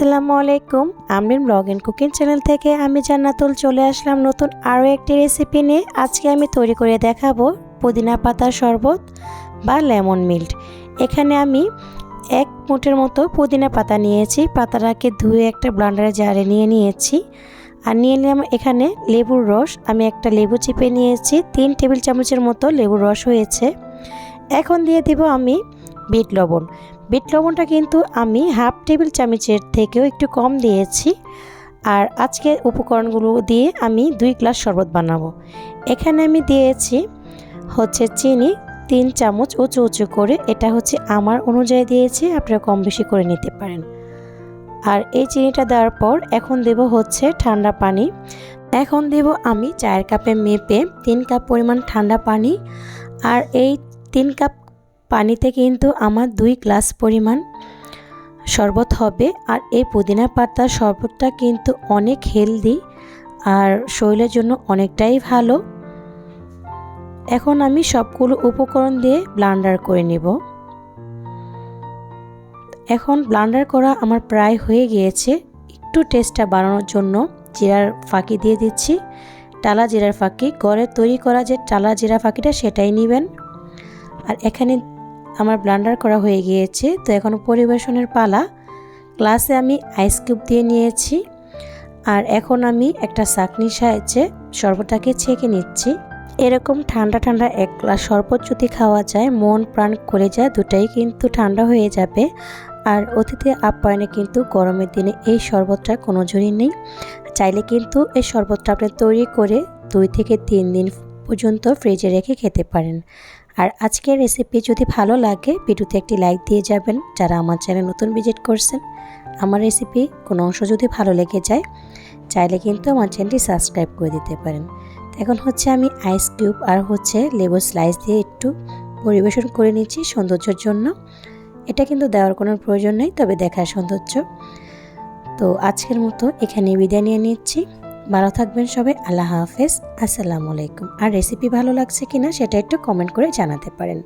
আসসালামু আলাইকুম। Amrin blog and cooking channel থেকে আমি জান্নাতুল চলে আসলাম নতুন আরও একটি রেসিপি নিয়ে। আজকে আমি তৈরি করে দেখাবো পুদিনা পাতার শরবত বা লেমন মিল্ট। এখানে আমি এক মুঠের মতো পুদিনা পাতা নিয়েছি। পাতাটাকে ধুয়ে একটা ব্লান্ডারে জারে নিয়ে নিয়েছি। আর নিয়ে নিলাম এখানে লেবুর রস। আমি একটা লেবু চিপে নিয়েছি। তিন টেবিল চামচের মতো লেবুর রস হয়েছে। এখন দিয়ে দিব আমি বিট লবণ। বিট লবণটা কিন্তু আমি হাফ টেবিল চামচের থেকেও একটু কম দিয়েছি। আর আজকে উপকরণগুলো দিয়ে আমি দুই গ্লাস শরবত বানাবো। এখানে আমি দিয়েছি হচ্ছে চিনি, তিন চামচ উঁচু উঁচু করে। এটা হচ্ছে আমার অনুযায়ী দিয়েছি, আপনারা কম বেশি করে নিতে পারেন। আর এই চিনিটা দেওয়ার পর এখন দেব হচ্ছে ঠান্ডা পানি। এখন দেব আমি চায়ের কাপে মেপে তিন কাপ পরিমাণ ঠান্ডা পানি। আর এই তিন কাপ পানিতে কিন্তু আমার দুই গ্লাস পরিমাণ শরবত হবে আর এই পুদিনা পাতার শরবতটা কিন্তু অনেক হেলদি আর শরীরের জন্য অনেকটাই ভালো। এখন আমি সবগুলো উপকরণ দিয়ে ব্লান্ডার করে নেব। এখন ব্লান্ডার করা আমার প্রায় হয়ে গিয়েছে। একটু টেস্টটা বাড়ানোর জন্য জিরার ফাঁকি দিয়ে দিচ্ছি। টালা জিরার ফাঁকি ঘরে তৈরি করা যে টালা জিরা ফাঁকিটা সেটাই নেবেন। আর এখানে আমার ব্লান্ডার করা হয়ে গিয়েছে। তো এখন পরিবেশনের পালা। গ্লাসে আমি আইস কিউব দিয়ে নিয়েছি। আর এখন আমি একটা চাকনির সাহায্যে শরবতটাকে ছেঁকে নিচ্ছি। এরকম ঠান্ডা ঠান্ডা এক গ্লাস শরবত যদি খাওয়া যায়, মন প্রাণ করে যায়, দুটাই কিন্তু ঠান্ডা হয়ে যাবে। আর অতিথি আপ্যায়নে কিন্তু গরমের দিনে এই শরবতটার কোনো জড়ি নেই। চাইলে কিন্তু এই শরবতটা আপনি তৈরি করে দুই থেকে তিন দিন পর্যন্ত ফ্রিজে রেখে খেতে পারেন। আর আজকের রেসিপি যদি ভালো লাগে, ভিডিওতে একটি লাইক দিয়ে যাবেন যারা আমার চ্যানেল নতুন ভিজিট করছেন। আমার রেসিপি কোনো অংশ যদি ভালো লেগে যায়, চাইলে কিন্তু আমার চ্যানেলটি সাবস্ক্রাইব করে দিতে পারেন। এখন হচ্ছে আমি আইস কিউব আর হচ্ছে লেবু স্লাইস দিয়ে একটু পরিবেশন করে নিচ্ছি সৌন্দর্যের জন্য। এটা কিন্তু দেওয়ার কোনো প্রয়োজন নেই, তবে দেখার সৌন্দর্য। তো আজকের মতো এখানে বিদায় নিয়ে নিচ্ছি। ভালো থাকবেন সবাই, আল্লাহ হাফেজ। আসসালামু আলাইকুম। আর রেসিপি ভালো লাগছে কিনা সেটা একটু কমেন্ট করে জানাতে পারেন।